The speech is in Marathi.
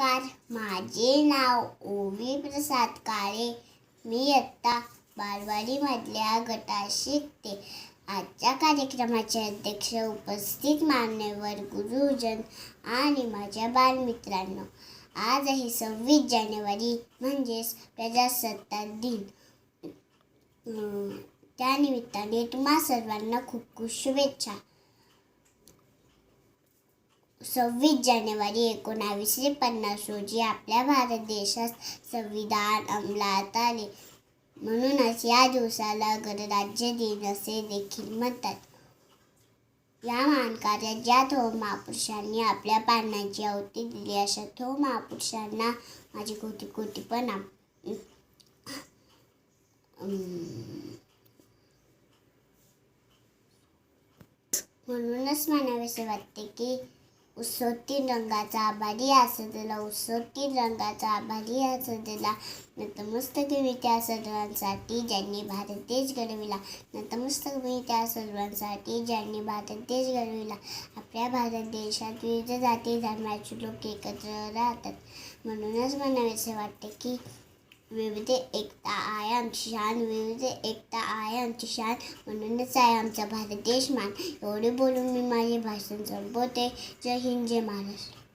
नमस्कार. माझे नाव ओवी प्रसाद काळे. मी आत्ता बालवाडीमधल्या गटात शिकते. आजच्या कार्यक्रमाचे अध्यक्ष उपस्थित मान्यवर गुरुजन आणि माझ्या बालमित्रांनो. आजही सव्वीस जानेवारी म्हणजेच प्रजासत्ताक दिन. त्यानिमित्ताने तुम्हा सर्वांना खूप खूप शुभेच्छा. सव्वीस जानेवारी एकोणावीसशे पन्नास रोजी आपल्या भारत देशात संविधान अंमलात आले. म्हणूनच या दिवसाला गणराज्य दिन असे देखील म्हणतात. या मानकार्यात ज्या थोर महापुरुषांनी आपल्या प्राणाची आहुती दिली अशा थोर महापुरुषांना माझी कोटी कोटी प्रणाम. म्हणूनच म्हणावेसे वाटते की उत्सव तीन रंगाचा आभारी असलेला उत्सव तीन रंगाचा आभारी असलेला नतमस्तक मी त्या सर्वांसाठी ज्यांनी भारत देश घडविला. नतमस्तक मी त्या सर्वांसाठी ज्यांनी भारत देश घडविला. आपल्या भारत देशात विविध जाती धर्माचे लोक एकत्र राहतात. म्हणूनच म्हणावेसे वाटते की विविध एकता आहे आमची शान विविध एकता आहे आमची शान म्हणूनच आहे आमचा भारत देश मान. एवढे बोलून मी माझे भाषण संपवते. जय हिंद जय महाराष्ट्र.